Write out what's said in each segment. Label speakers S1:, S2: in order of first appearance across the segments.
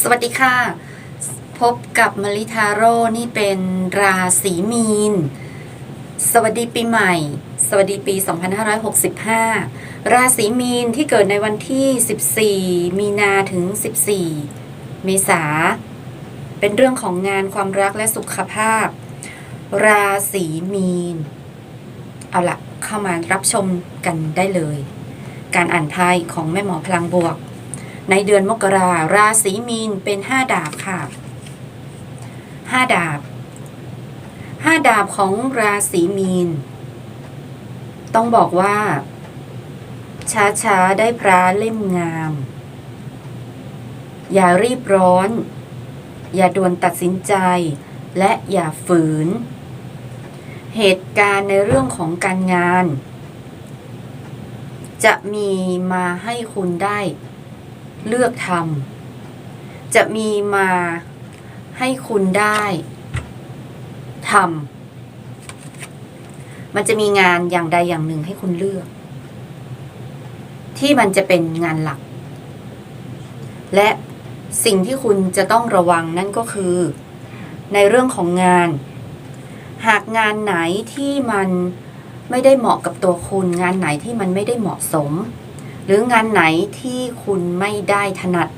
S1: สวัสดีค่ะ พบกับมาริทาโร่นี่เป็นราศีมีน สวัสดีปีใหม่ สวัสดีปี 2565 ราศีมีนที่เกิดในวันที่ 14 มีนาถึง 14 เมษา เป็นเรื่องของงานความรักและสุขภาพ ราศีมีน เอาละเข้ามารับชมกันได้เลย การอ่านไพ่ของแม่หมอพลังบวก ในเดือนมกราราศีมีนเป็นห้าดาบค่ะห้าดาบห้าดาบของราศีมีน ต้องบอกว่า ช้าๆ ได้พระเล่มงาม อย่ารีบร้อน อย่าด่วนตัดสินใจ และอย่าฝืน เหตุการณ์ในเรื่องของการงาน จะมีมาให้คุณได้ เลือกทำจะมีมาให้คุณได้ทำมันจะมีงานอย่างใดอย่างหนึ่งให้คุณเลือก ที่มันจะเป็นงานหลัก และสิ่งที่คุณจะต้องระวังนั่นก็คือ ในเรื่องของงาน หากงานไหนที่มันไม่ได้เหมาะกับตัวคุณ งานไหนที่มันไม่ได้เหมาะสม หรืองานไหนที่คุณไม่ได้ถนัด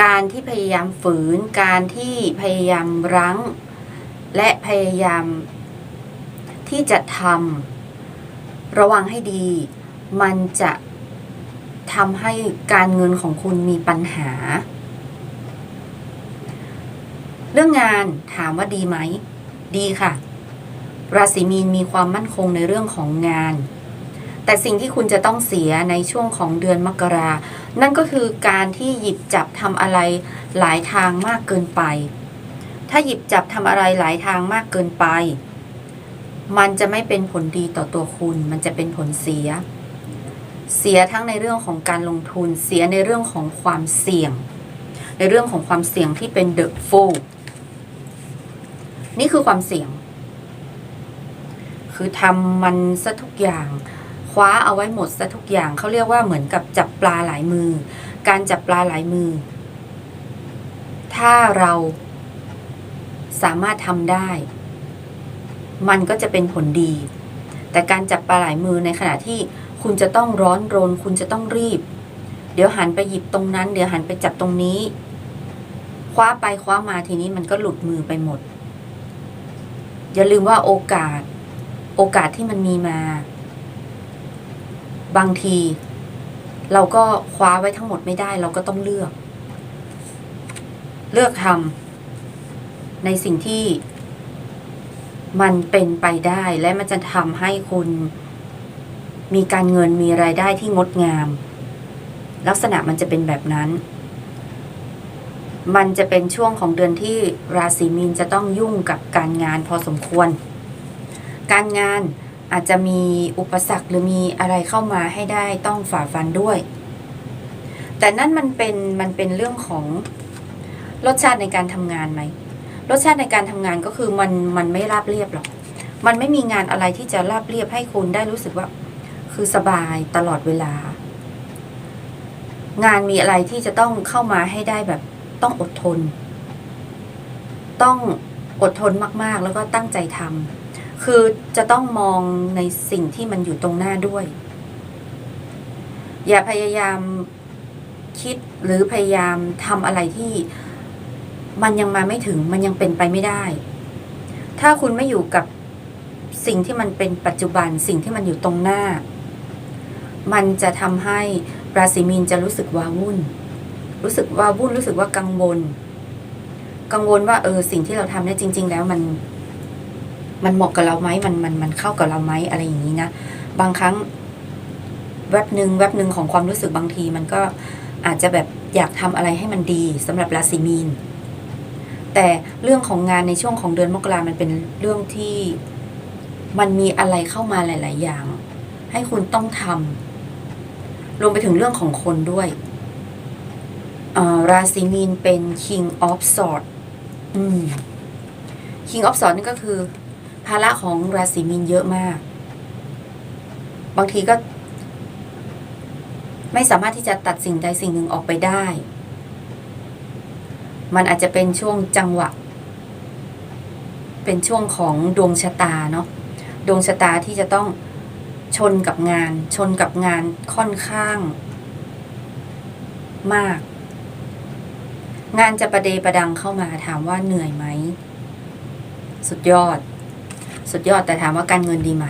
S1: การที่พยายามฝืน การที่พยายามรั้ง และพยายาม ที่จะทำระวังให้ดี มันจะทำให้การเงินของคุณมีปัญหา เรื่องงานถามว่าดีไหม ดีค่ะ ราศีมีนมีความมั่นคงในเรื่องของงาน แต่สิ่งที่คุณจะต้องเสียในช่วงของเดือนมกรา นั่นก็คือการที่หยิบจับทำอะไรหลายทางมากเกินไป ถ้าหยิบจับทำอะไรหลายทางมากเกินไป มันจะไม่เป็นผลดีต่อตัวคุณ มันจะเป็นผลเสีย เสียทั้งในเรื่องของการลงทุน เสียในเรื่องของความเสี่ยง ในเรื่องของความเสี่ยงที่เป็นเดอะฟูนี่คือความเสี่ยง คือทำมันซะทุกอย่าง ว้าเอาไว้หมดซะทุกอย่างเขาเรียกว่าเหมือนกับจับปลาหลายมือ การจับปลาหลายมือ ถ้าเราสามารถทำได้ มันก็จะเป็นผลดี แต่การจับปลาหลายมือในขณะที่คุณจะต้องร้อนรน คุณจะต้องรีบ เดี๋ยวหันไปหยิบตรงนั้น เดี๋ยวหันไปจับตรงนี้ คว้าไปคว้ามาทีนี้มันก็หลุดมือไปหมด อย่าลืมว่าโอกาส โอกาสที่มันมีมา บางที เราก็คว้าไว้ทั้งหมดไม่ได้ เราก็ต้องเลือก เลือกทำในสิ่งที่มันเป็นไปได้และมันจะทำให้คุณมีการเงินมีรายได้ที่งดงาม ลักษณะมันจะเป็นแบบนั้น มันจะเป็นช่วงของเดือนที่ราศีมีนจะต้องยุ่งกับการงานพอสมควร การงาน อาจจะมีอุปสรรคหรือมีอะไรเข้ามาให้ได้ต้องฝ่าฟันด้วย แต่นั่นมันเป็นมันเป็นเรื่องของรสชาติในการทำงานไหมรสชาติในการทำงานก็คือมันมันไม่ราบเรียบหรอก มันไม่มีงานอะไรที่จะราบเรียบให้คุณได้รู้สึกว่า คือสบายตลอดเวลา งานมีอะไรที่จะต้องเข้ามาให้ได้แบบต้องอดทน ต้องอดทนมาก ๆ แล้วก็ตั้งใจทำ คือจะต้องมองในสิ่งที่มันอยู่ตรงหน้าด้วย อย่าพยายามคิดหรือพยายามทำอะไรที่มันยังมาไม่ถึงมันยังเป็นไปไม่ได้ ถ้าคุณไม่อยู่กับสิ่งที่มันเป็นปัจจุบันสิ่งที่มันอยู่ตรงหน้า มันจะทำให้ราศีมีนจะรู้สึกว้าวุ่น รู้สึกว่าวุ่นรู้สึกว่ากังวล กังวลว่าเออสิ่งที่เราทำเนี่ยจริง ๆ แล้วมัน มันเหมาะกับเราไหมมันมันมันเข้ากับเราไหมอะไรอย่างนี้นะบางครั้งแวบหนึ่งแวบหนึ่งของความรู้สึกบางที มันก็อาจจะแบบอยากทำอะไรให้มันดีสำหรับราศีมีน แต่เรื่องของงานในช่วงของเดือนมกรามันเป็นเรื่องที่มันมีอะไรเข้ามาหลาย ๆ อย่าง ให้คุณต้องทำรวมไปถึงเรื่องของคนด้วยราศีมีนเป็น King of Swords King of Swords นี่ก็คือ ภาระของราศีมีนเยอะมาก บางทีก็ ไม่สามารถที่จะตัดสิ่งใดสิ่งหนึ่งออกไปได้ มันอาจจะเป็นช่วงจังหวะ เป็นช่วงของดวงชะตาเนาะ ดวงชะตาที่จะต้องชนกับงาน ชนกับงานค่อนข้าง มาก งานจะประเดประดังเข้ามาถามว่าเหนื่อยไหม สุดยอด สุดยอดแต่ถามว่าการเงินดีไหม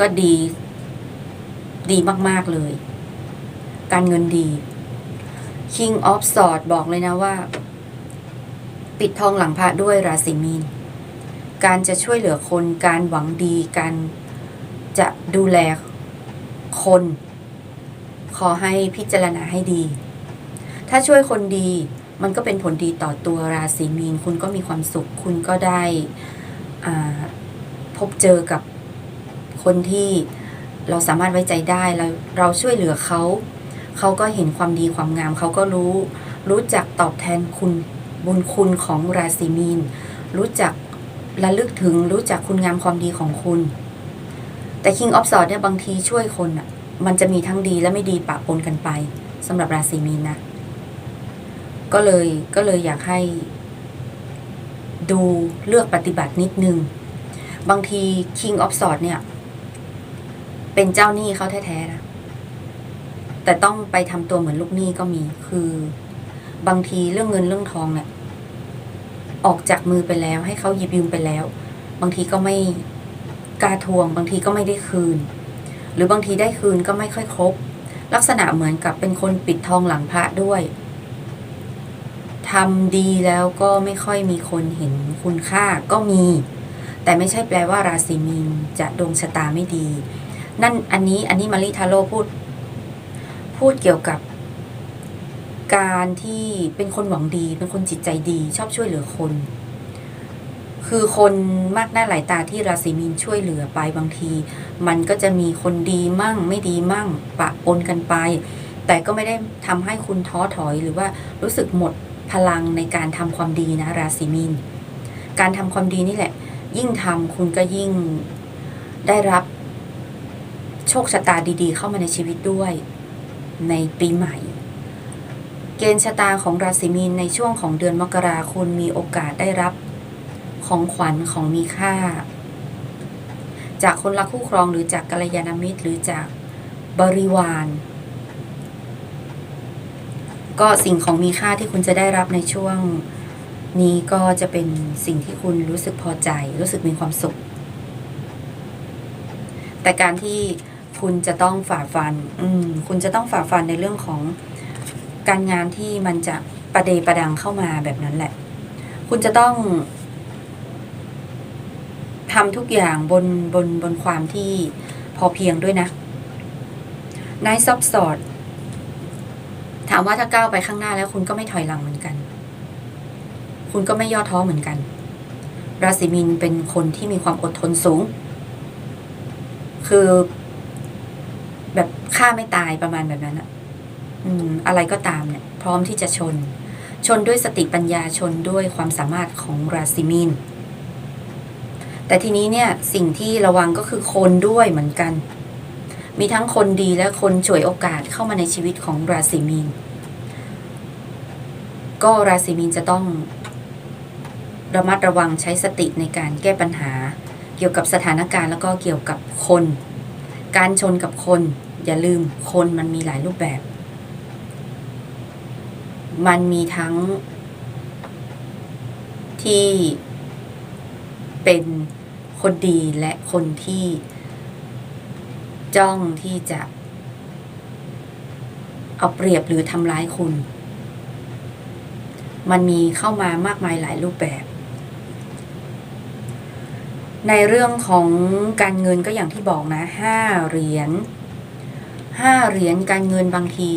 S1: ก็ดี ดีมาก ๆ เลย การเงินดี King of Swords บอกเลยนะว่า ปิดทองหลังพระด้วยราศีมีน การจะช่วยเหลือคน การหวังดี การจะดูแลคน ขอให้พิจารณาให้ดี ถ้าช่วยคนดีมันก็เป็นผลดีต่อตัวราศีมีน คุณก็มีความสุข คุณก็ได้อ่า บเจอกับคนที่เราสามารถไว้ใจได้เราเราช่วยเหลือเขาเขาก็เห็นความดีความงามเขาก็รู้ รู้จักตอบแทนคุณบุญคุณของราศีมีน รู้จักระลึกถึงรู้จักคุณงามความดีของคุณ แต่ King of Swords เนี่ยบางทีช่วยคนอะมันจะมีทั้งดีและไม่ดีปะปนกันไปสำหรับราศีมีนนะก็เลยก็เลยอยากให้ ดูเลือกปฏิบัตินิดนึง บางที King of Swords เนี่ย เป็นเจ้าหนี้เขาแท้ๆนะแต่ต้องไปทำตัวเหมือนลูกหนี้ก็มี คือบางทีเรื่องเงินเรื่องทองเนี่ย ออกจากมือไปแล้ว ให้เขาหยิบยืมไปแล้ว บางทีก็ไม่กล้าทวง บางทีก็ไม่ได้คืน หรือบางทีได้คืนก็ไม่ค่อยครบ ลักษณะเหมือนกับเป็นคนปิดทองหลังพระด้วยทำดีแล้วก็ไม่ค่อยมีคนเห็นคุณค่าก็มี แต่ไม่ใช่แปลว่าราศีมีนจะดวงชะตาไม่ดี นั่นอันนี้อันนี้มาริทาโร่พูด พูดเกี่ยวกับ การที่เป็นคนหวังดี เป็นคนจิตใจดี ชอบช่วยเหลือคน คือคนมากหน้าหลายตาที่ราศีมีนช่วยเหลือไปบางที มันก็จะมีคนดีมั่ง ไม่ดีมั่ง ปะปนกันไป แต่ก็ไม่ได้ทำให้คุณท้อถอยหรือว่ารู้สึกหมดพลังในการทำความดีนะ ราศีมีนการทำความดีนี่แหละ ยิ่งทำคุณก็ยิ่งได้รับโชคชะตาดีๆ เข้ามาในชีวิตด้วย ในปีใหม่ เกณฑ์ชะตาของราศีมีนในช่วงของเดือนมกราคุณมีโอกาสได้รับของขวัญของมีค่า จากคนรักคู่ครองหรือจากกัลยาณมิตร หรือจากบริวาร ก็สิ่งของมีค่าที่คุณจะได้รับในช่วง นี้ก็จะเป็นสิ่งที่คุณรู้สึกพอใจ รู้สึกมีความสุข แต่การที่คุณจะต้องฝ่าฟัน อืม คุณจะต้องฝ่าฟันในเรื่องของการงานที่มันจะประเดประดังเข้ามาแบบนั้นแหละ คุณจะต้องทำทุกอย่างบนบนบนความที่พอเพียงด้วยนะนายซอบสอด ถามว่าถ้าก้าวไปข้างหน้าแล้วคุณก็ไม่ถอยหลังเหมือนกัน คุณก็ไม่ย่อท้อเหมือนกัน ราศีมีนเป็นคนที่มีความอดทนสูง คือแบบฆ่าไม่ตายประมาณแบบนั้นอะอืม อะไรก็ตามเนี่ย พร้อมที่จะชน ชนด้วยสติปัญญาชนด้วยความสามารถของราศีมีน แต่ทีนี้เนี่ยสิ่งที่ระวังก็คือคนด้วยเหมือนกัน มีทั้งคนดีและคนฉวยโอกาสเข้ามาในชีวิตของราศีมีน ก็ราศีมีนจะต้อง ระมัดระวังใช้สติในการแก้ปัญหา เกี่ยวกับสถานการณ์แล้วก็เกี่ยวกับคน การชนกับคน อย่าลืมคนมันมีหลายรูปแบบ มันมีทั้งที่เป็นคนดีและคนที่จ้องที่จะ เอาเปรียบหรือทำร้ายคุณ มันมีเข้ามามากมายหลายรูปแบบ ในเรื่องของการเงินก็อย่างที่บอกนะห้าเหรียญห้าเหรียญการเงินบางที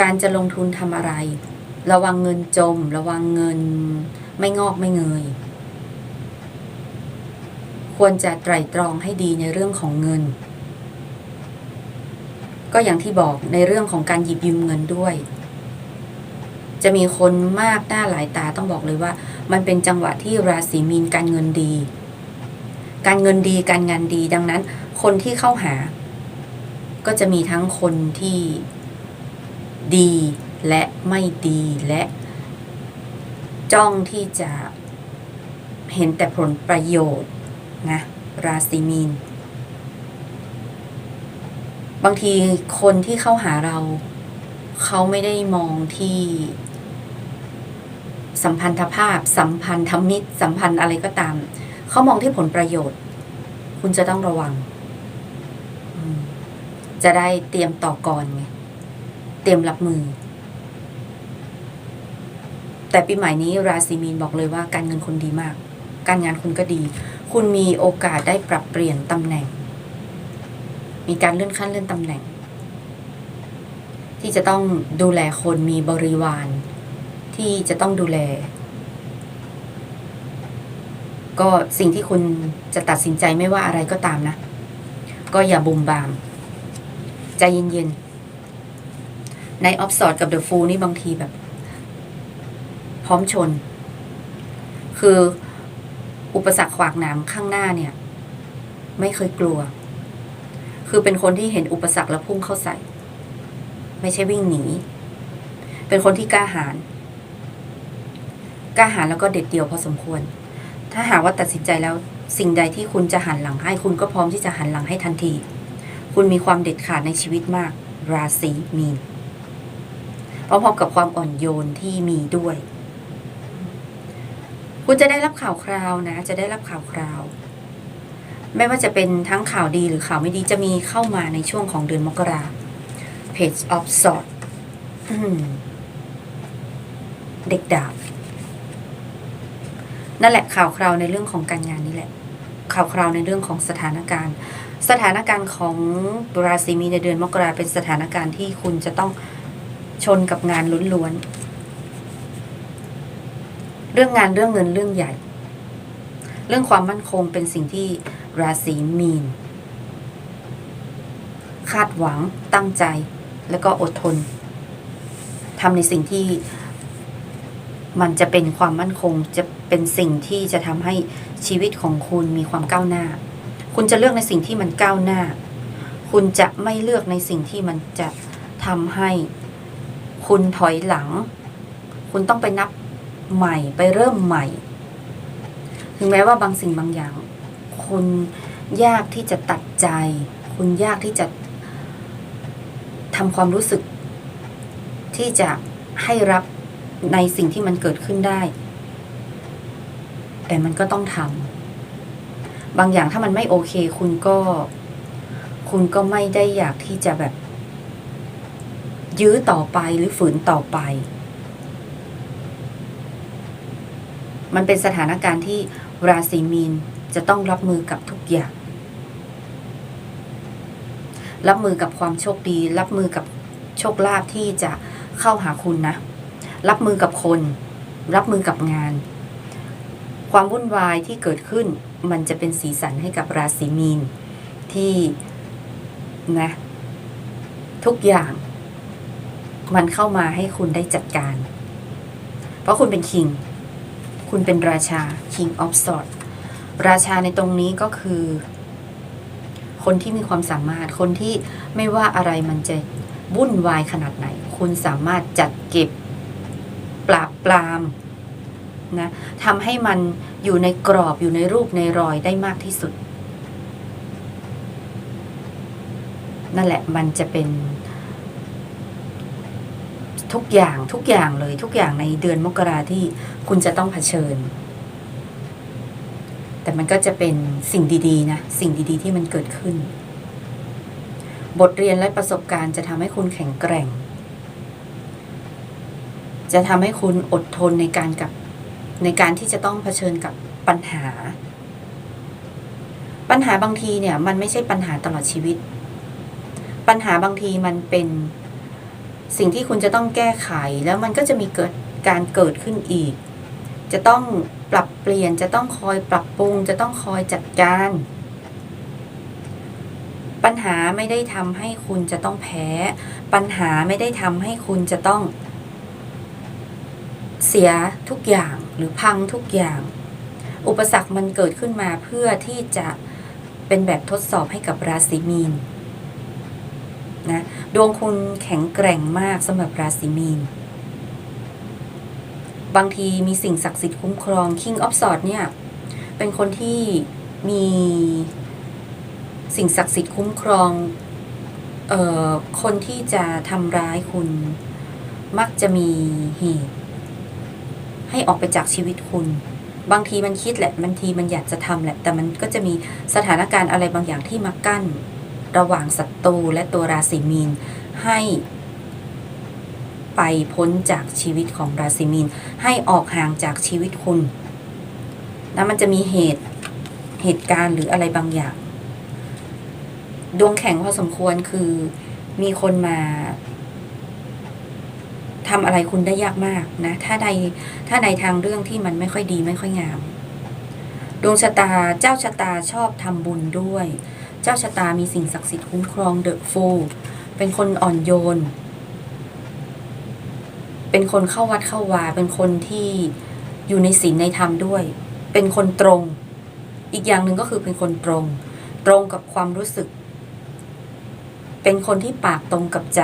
S1: การจะลงทุนทำอะไร ระวังเงินจม ระวังเงินไม่งอกไม่เงย ควรจะไตร่ตรองให้ดีในเรื่องของเงิน ก็อย่างที่บอกในเรื่องของการหยิบยืมเงินด้วย จะมีคนมากหน้าหลายตาต้องบอกเลยว่า มันเป็นจังหวะที่ราศีมีนการเงินดี การเงินดีการงานดีดังนั้น คนที่เข้าหา ก็จะมีทั้งคนที่ดีและไม่ดีและจ้องที่จะเห็นแต่ผลประโยชน์นะราศีมีน บางทีคนที่เข้าหาเรา เขาไม่ได้มองที่สัมพันธภาพ สัมพันธมิตร สัมพันธ์อะไรก็ตาม เขามองที่ผลประโยชน์ คุณจะต้องระวัง จะได้เตรียมต่อกรไง เตรียมรับมือ แต่ปีใหม่นี้ราศีมีนบอกเลยว่าการเงินคุณดีมาก การงานคุณก็ดี คุณมีโอกาสได้ปรับเปลี่ยนตำแหน่ง มีการเลื่อนขั้นเลื่อนตำแหน่ง ที่จะต้องดูแลคนมีบริวาร ที่จะต้องดูแล ก็สิ่งที่คุณจะตัดสินใจไม่ว่าอะไรก็ตามนะ ก็อย่าบุมบาม ใจเย็นๆ ในออฟสอดกับเดอะฟูนี่บางทีแบบ พร้อมชน คืออุปสรรคขวากหนามข้างหน้าเนี่ย ไม่เคยกลัว คือเป็นคนที่เห็นอุปสรรคแล้วพุ่งเข้าใส่ ไม่ใช่วิ่งหนี เป็นคนที่กล้าหาญกล้าหาญแล้วก็เด็ดเดี่ยวพอสมควร ถ้าหากว่าตัดสินใจแล้วสิ่งใดที่คุณจะหันหลังให้คุณก็พร้อมที่จะหันหลังให้ทันที คุณมีความเด็ดขาดในชีวิตมาก ราศีมีนพร้อมๆกับความอ่อนโยนที่มีด้วย คุณจะได้รับข่าวคราวนะ จะได้รับข่าวคราว ไม่ว่าจะเป็นทั้งข่าวดีหรือข่าวไม่ดีจะมีเข้ามาในช่วงของเดือนมกรา Page of Swords อืมเด็กดาบ นั่นแหละข่าวคราวในเรื่องของการงานนี่แหละ ข่าวคราวในเรื่องของสถานการณ์ สถานการณ์ของราศีมีนในเดือนมกราเป็นสถานการณ์ที่คุณจะต้องชนกับงานล้วนๆเรื่องงานเรื่องเงินเรื่องใหญ่ เรื่องความมั่นคงเป็นสิ่งที่ราศีมีน คาดหวังตั้งใจแล้วก็อดทนทำในสิ่งที่ มันจะเป็นความมั่นคงจะเป็นสิ่งที่จะทำให้ชีวิตของคุณมีความก้าวหน้า คุณจะเลือกในสิ่งที่มันก้าวหน้า คุณจะไม่เลือกในสิ่งที่มันจะทำให้คุณถอยหลัง คุณต้องไปนับใหม่ไปเริ่มใหม่ ถึงแม้ว่าบางสิ่งบางอย่าง คุณยากที่จะตัดใจ คุณยากที่จะทำความรู้สึก ที่จะให้รับ ในสิ่งที่มันเกิดขึ้นได้ แต่มันก็ต้องทำบางอย่างถ้ามันไม่โอเค คุณก็ คุณก็ไม่ได้อยากที่จะแบบ ยื้อต่อไปหรือฝืนต่อไป มันเป็นสถานการณ์ที่ราศีมีนจะต้องรับมือกับทุกอย่าง รับมือกับความโชคดี รับมือกับโชคลาภที่จะเข้าหาคุณนะ รับมือกับคน รับมือกับงาน ความวุ่นวายที่เกิดขึ้น มันจะเป็นสีสันให้กับราศีมีน ที่นะทุกอย่าง มันเข้ามาให้คุณได้จัดการ เพราะคุณเป็นคิง คุณเป็นราชา King of Swords ราชาในตรงนี้ก็คือ คนที่มีความสามารถคนที่ไม่ว่าอะไรมันจะวุ่นวายขนาดไหน คุณสามารถจัดเก็บ ปราบปรามนะทำให้มันอยู่ในกรอบอยู่ในรูปในรอยได้มากที่สุด นั่นแหละมันจะเป็น ทุกอย่างทุกอย่างเลยทุกอย่างในเดือนมกราที่คุณจะต้องเผชิญ แต่มันก็จะเป็นสิ่งดีๆนะ สิ่งดีๆที่มันเกิดขึ้น บทเรียนและประสบการณ์จะทำให้คุณแข็งแกร่ง จะทำให้คุณอดทนในการกับในการที่จะต้องเผชิญกับปัญหา ปัญหาบางทีเนี่ย มันไม่ใช่ปัญหาตลอดชีวิต ปัญหาบางทีมันเป็นสิ่งที่คุณจะต้องแก้ไขแล้วมันก็จะมีเกิดการเกิดขึ้นอีก จะต้องปรับเปลี่ยนจะต้องคอยปรับปรุง จะต้องคอยจัดการ ปัญหาไม่ได้ทำให้คุณจะต้องแพ้ ปัญหาไม่ได้ทำให้คุณจะต้อง เสียทุกอย่างหรือพังทุกอย่าง อุปสรรคมันเกิดขึ้นมาเพื่อที่จะเป็นแบบทดสอบให้กับราศีมีนนะดวงคุณแข็งแกร่งมากสำหรับราศีมีน บางทีมีสิ่งศักดิ์สิทธิ์คุ้มครอง King of s w o r d เนี่ย เป็นคนที่มีสิ่งศักดิ์สิทธิ์คุ้มครองออคนที่จะทำร้ายคุณมักจะมีเหตุ ให้ออกไปจากชีวิตคุณ บางทีมันคิดแหละบางทีมันอยากจะทำแหละ แต่มันก็จะมีสถานการณ์อะไรบางอย่างที่มากั้น ระหว่างศัตรูและตัวราศีมีนให้ไปพ้นจากชีวิตของราศีมีนให้ออกห่างจากชีวิตคุณนะมันจะมีเหตุเหตุการณ์หรืออะไรบางอย่าง ดวงแข็งพอสมควรคือมีคนมา ทำอะไรคุณได้ยากมากนะ ถ้าในถ้าในทางเรื่องที่มันไม่ค่อยดีไม่ค่อยงาม ดวงชะตาเจ้าชะตาชอบทำบุญด้วย เจ้าชะตามีสิ่งศักดิ์สิทธิ์คุ้มครองเดอะฟูเป็นคนอ่อนโยน เป็นคนเข้าวัดเข้าวา เป็นคนที่อยู่ในศีลในธรรมด้วย เป็นคนตรง อีกอย่างหนึ่งก็คือเป็นคนตรง ตรงกับความรู้สึก เป็นคนที่ปากตรงกับใจ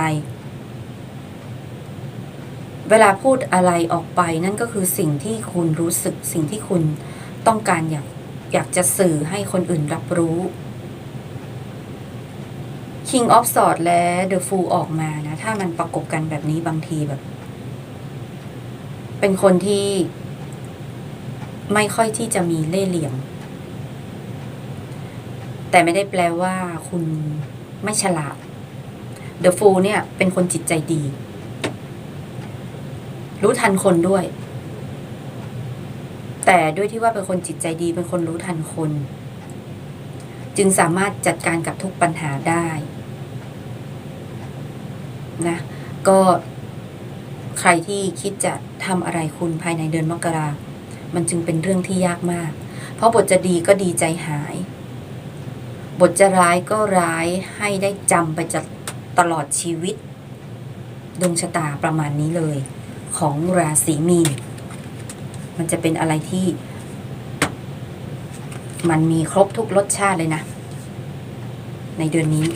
S1: เวลาพูดอะไรออกไปนั่นก็คือสิ่งที่คุณรู้สึกสิ่งที่คุณต้องการอยากอยากจะสื่อให้คนอื่นรับรู้ King of Swords และ The Fool ออกมานะ ถ้ามันประกบกันแบบนี้บางทีแบบ เป็นคนที่ไม่ค่อยที่จะมีเล่ห์เหลี่ยม แต่ไม่ได้แปลว่าคุณไม่ฉลาด The Fool เนี่ยเป็นคนจิตใจดี รู้ทันคนด้วย แต่ด้วยที่ว่าเป็นคนจิตใจดีเป็นคนรู้ทันคน จึงสามารถจัดการกับทุกปัญหาได้นะก็ใครที่คิดจะทำอะไรคุณภายในเดือนมกรามันจึงเป็นเรื่องที่ยากมาก เพราะบทจะดีก็ดีใจหาย บทจะร้ายก็ร้ายให้ได้จำไปจะตลอดชีวิต ดวงชะตาประมาณนี้เลย ของราศีมีน มันจะเป็นอะไรที่ มันมีครบทุกรสชาติเลยนะ ในเดือนนี้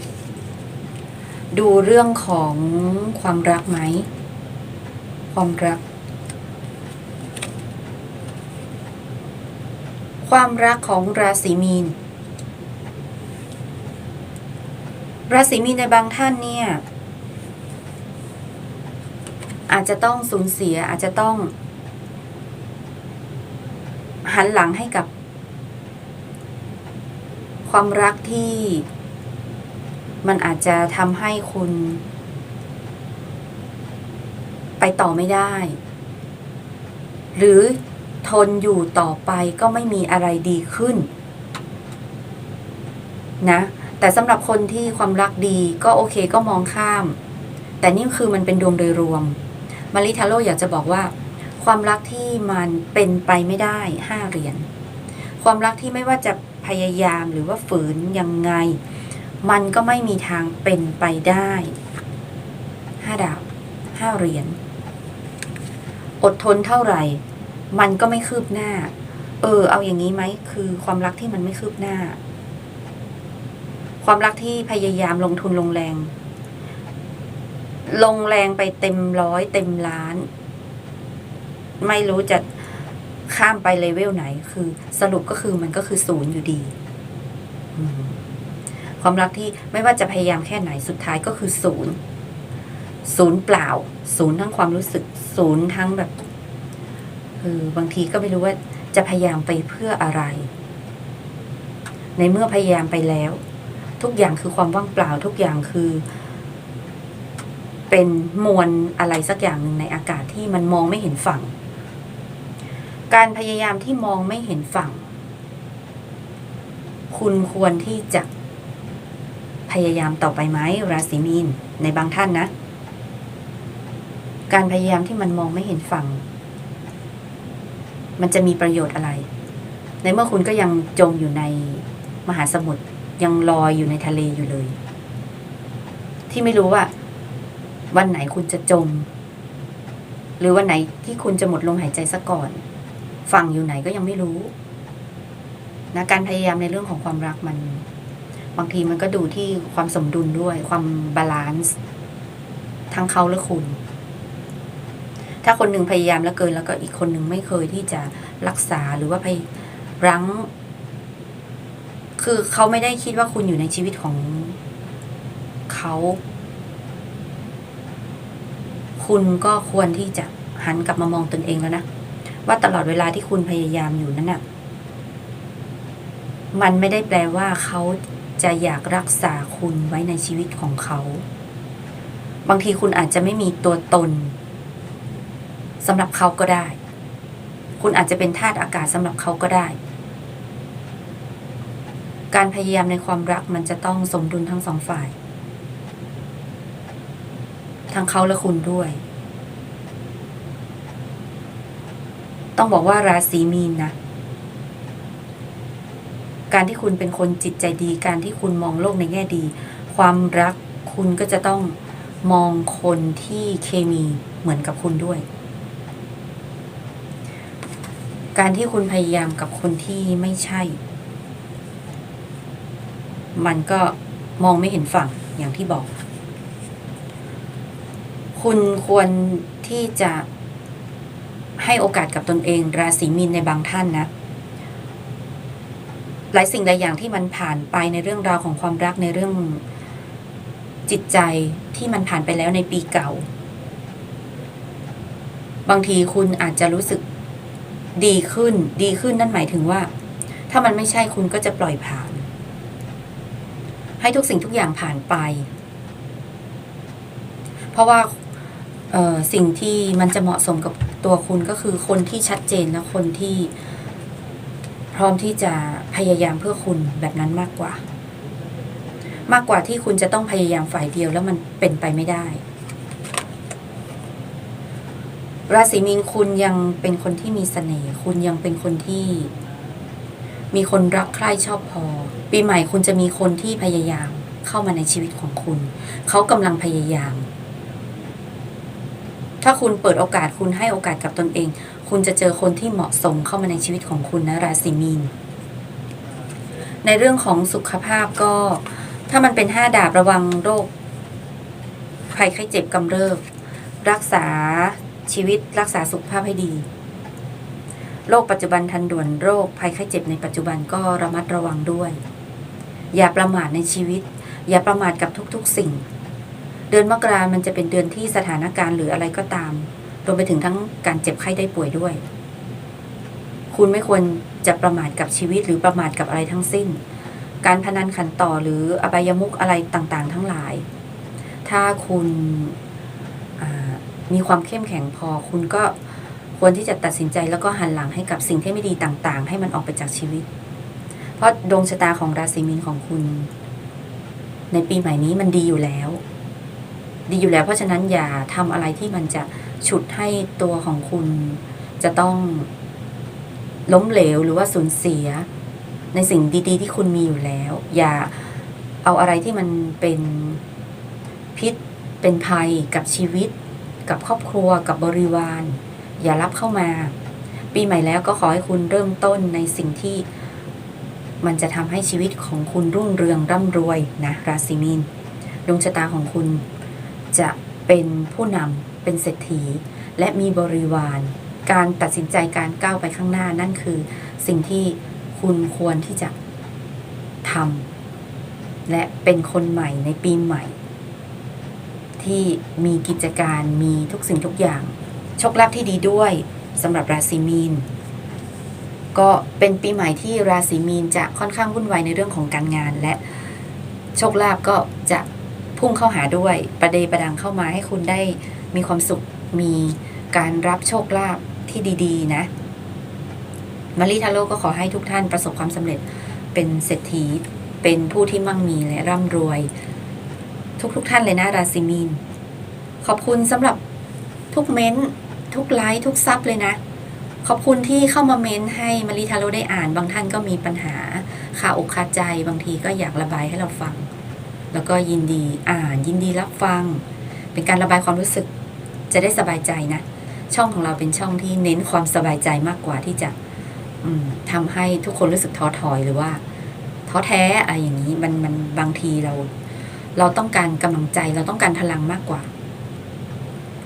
S1: ดูเรื่องของความรักไหม ความรัก ความรักของราศีมีน ราศีมีนในบางท่านเนี่ย อาจจะต้องสูญเสียอาจจะต้อง หันหลังให้กับ ความรักที่มันอาจจะทำให้คุณ ไปต่อไม่ได้ หรือทนอยู่ต่อไปก็ไม่มีอะไรดีขึ้น นะ แต่สำหรับคนที่ความรักดีก็โอเคก็มองข้าม แต่นี่คือมันเป็นดวงโดยรวม มาริทาโร่อยากจะบอกว่า ความรักที่มันเป็นไปไม่ได้ห้าเหรียญความรักที่ไม่ว่าจะพยายามหรือว่าฝืนยังไง มันก็ไม่มีทางเป็นไปได้ห้าดาวห้าเหรียญอดทนเท่าไหร่ มันก็ไม่คืบหน้า เออ เอาอย่างนี้ไหมคือความรักที่มันไม่คืบหน้า ความรักที่พยายามลงทุนลงแรง ลงแรงไปเต็มร้อยเต็มล้าน ไม่รู้จะข้ามไปเลเวลไหน คือสรุปก็คือมันก็คือศูนย์อยู่ดี ความรักที่ไม่ว่าจะพยายามแค่ไหนสุดท้ายก็คือศูนย์ศูนย์เปล่า ศูนย์ทั้งความรู้สึก ศูนย์ทั้งแบบเออบางทีก็ไม่รู้ว่าจะพยายามไปเพื่ออะไร ในเมื่อพยายามไปแล้ว ทุกอย่างคือความว่างเปล่าทุกอย่างคือ เป็นมวลอะไรสักอย่างหนึ่งในอากาศที่มันมองไม่เห็นฝั่ง การพยายามที่มองไม่เห็นฝั่ง คุณควรที่จะพยายามต่อไปไหมราศีมีนในบางท่านนะ การพยายามที่มันมองไม่เห็นฝั่ง มันจะมีประโยชน์อะไร ในเมื่อคุณก็ยังจมอยู่ในมหาสมุทรยังลอยอยู่ในทะเลอยู่เลย ที่ไม่รู้ว่า วันไหนคุณจะจม หรือวันไหนที่คุณจะหมดลมหายใจซะก่อน ฝั่งอยู่ไหนก็ยังไม่รู้นะการพยายามในเรื่องของความรักมัน บางทีมันก็ดูที่ความสมดุลด้วย ความบาลานซ์ทั้งเขาและคุณ ถ้าคนหนึ่งพยายามแล้วเกิน แล้วก็อีกคนหนึ่งไม่เคยที่จะรักษาหรือว่าพยรั้ง คือเขาไม่ได้คิดว่าคุณอยู่ในชีวิตของเขา คุณก็ควรที่จะหันกลับมามองตนเองแล้วนะ ว่าตลอดเวลาที่คุณพยายามอยู่นั้นน่ะ มันไม่ได้แปลว่าเขาจะอยากรักษาคุณไว้ในชีวิตของเขา บางทีคุณอาจจะไม่มีตัวตนสำหรับเขาก็ได้ คุณอาจจะเป็นธาตุอากาศสำหรับเขาก็ได้ การพยายามในความรักมันจะต้องสมดุลทั้งสองฝ่าย ทั้งเขาและคุณด้วย ต้องบอกว่าราศีมีนนะ การที่คุณเป็นคนจิตใจดี การที่คุณมองโลกในแง่ดี ความรักคุณก็จะต้องมองคนที่เคมีเหมือนกับคุณด้วย การที่คุณพยายามกับคนที่ไม่ใช่ มันก็มองไม่เห็นฝั่งอย่างที่บอก คุณควรที่จะให้โอกาสกับตนเอง ราศีมีนในบางท่านนะ หลายสิ่งหลายอย่างที่มันผ่านไปในเรื่องราวของความรักในเรื่องจิตใจที่มันผ่านไปแล้วในปีเก่า บางทีคุณอาจจะรู้สึกดีขึ้น ดีขึ้นนั่นหมายถึงว่า ถ้ามันไม่ใช่คุณก็จะปล่อยผ่าน ให้ทุกสิ่งทุกอย่างผ่านไป เพราะว่า สิ่งที่มันจะเหมาะสมกับตัวคุณก็คือคนที่ชัดเจนและคนที่พร้อมที่จะพยายามเพื่อคุณแบบนั้นมากกว่า มากกว่าที่คุณจะต้องพยายามฝ่ายเดียวแล้วมันเป็นไปไม่ได้ ราศีมีนคุณยังเป็นคนที่มีเสน่ห์คุณยังเป็นคนที่ มีคนรักใคร่ชอบพอ ปีใหม่คุณจะมีคนที่พยายามเข้ามาในชีวิตของคุณ เขากำลังพยายาม ถ้าคุณเปิดโอกาสคุณให้โอกาสกับตนเอง คุณจะเจอคนที่เหมาะสมเข้ามาในชีวิตของคุณนะราศีมีน ในเรื่องของสุขภาพก็ ถ้ามันเป็นห้าดาบระวังโรค ภัยไข้เจ็บกำเริบ รักษาชีวิตรักษาสุขภาพให้ดีโรคปัจจุบันทันด่วนโรคภัยไข้เจ็บในปัจจุบันก็ระมัดระวังด้วย อย่าประมาทในชีวิต อย่าประมาทกับทุกๆสิ่ง เดือนมกรามันจะเป็นเดือนที่สถานการณ์หรืออะไรก็ตาม รวมไปถึงทั้งการเจ็บไข้ได้ป่วยด้วย คุณไม่ควรจะประมาทกับชีวิตหรือประมาทกับอะไรทั้งสิ้น การพนันขันต่อหรืออบายมุกอะไรต่างๆ ทั้งหลาย ถ้าคุณมีความเข้มแข็งพอ คุณก็ควรที่จะตัดสินใจแล้วก็หันหลังให้กับสิ่งที่ไม่ดีต่างๆ ให้มันออกไปจากชีวิต เพราะดวงชะตาของราศีมีนของคุณ ในปีใหม่นี้มันดีอยู่แล้ว ดีอยู่แล้ว เพราะฉะนั้นอย่าทำอะไรที่มันจะฉุดให้ตัวของคุณจะต้องล้มเหลวหรือว่าสูญเสีย ในสิ่งดีๆ ที่คุณมีอยู่แล้ว อย่าเอาอะไรที่มันเป็นพิษเป็นภัยกับชีวิต กับครอบครัวกับบริวาร อย่ารับเข้ามา ปีใหม่แล้วก็ขอให้คุณเริ่มต้นในสิ่งที่มันจะทำให้ชีวิตของคุณรุ่งเรืองร่ำรวยนะ ราศีมีนดวงชะตาของคุณ จะเป็นผู้นำเป็นเศรษฐี และมีบริวาร การตัดสินใจการก้าวไปข้างหน้านั่นคือสิ่งที่คุณควรที่จะทำและเป็นคนใหม่ในปีใหม่ ที่มีกิจการมีทุกสิ่งทุกอย่างโชคลาภที่ดีด้วยสำหรับราศีมีน ก็เป็นปีใหม่ที่ราศีมีนจะค่อนข้างวุ่นวายในเรื่องของการงานและโชคลาภก็จะ พุ่งเข้าหาด้วย ประเดประดังเข้ามาให้คุณได้มีความสุขมีการรับโชคลาภที่ดี ๆ นะมารีทาโร่ก็ขอให้ทุกท่านประสบความสำเร็จเป็นเศรษฐีเป็นผู้ที่มั่งมีและร่ำรวย ทุกๆทท่านเลยนะราศีมีน ขอบคุณสำหรับทุกเม้นทุกไลค์ทุกซับเลยนะ ขอบคุณที่เข้ามาเม้นให้มารีทาโร่ได้อ่าน บางท่านก็มีปัญหาคาอกคาใจบางทีก็อยากระบายให้เราฟัง แล้วก็ยินดีอ่านยินดีรับฟัง เป็นการระบายความรู้สึกจะได้สบายใจนะ ช่องของเราเป็นช่องที่เน้นความสบายใจมากกว่าที่จะทำให้ทุกคนรู้สึกท้อถอยหรือว่าท้อแท้อะไรอย่างนี้มันมันบางทีเรา เราต้องการกำลังใจเราต้องการพลังมากกว่า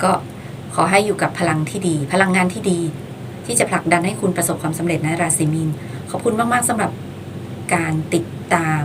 S1: ก็ขอให้อยู่กับพลังที่ดี พลังงานที่ดี ที่จะผลักดันให้คุณประสบความสำเร็จนะราศีมีนขอบคุณมาก ๆสำหรับการติดตาม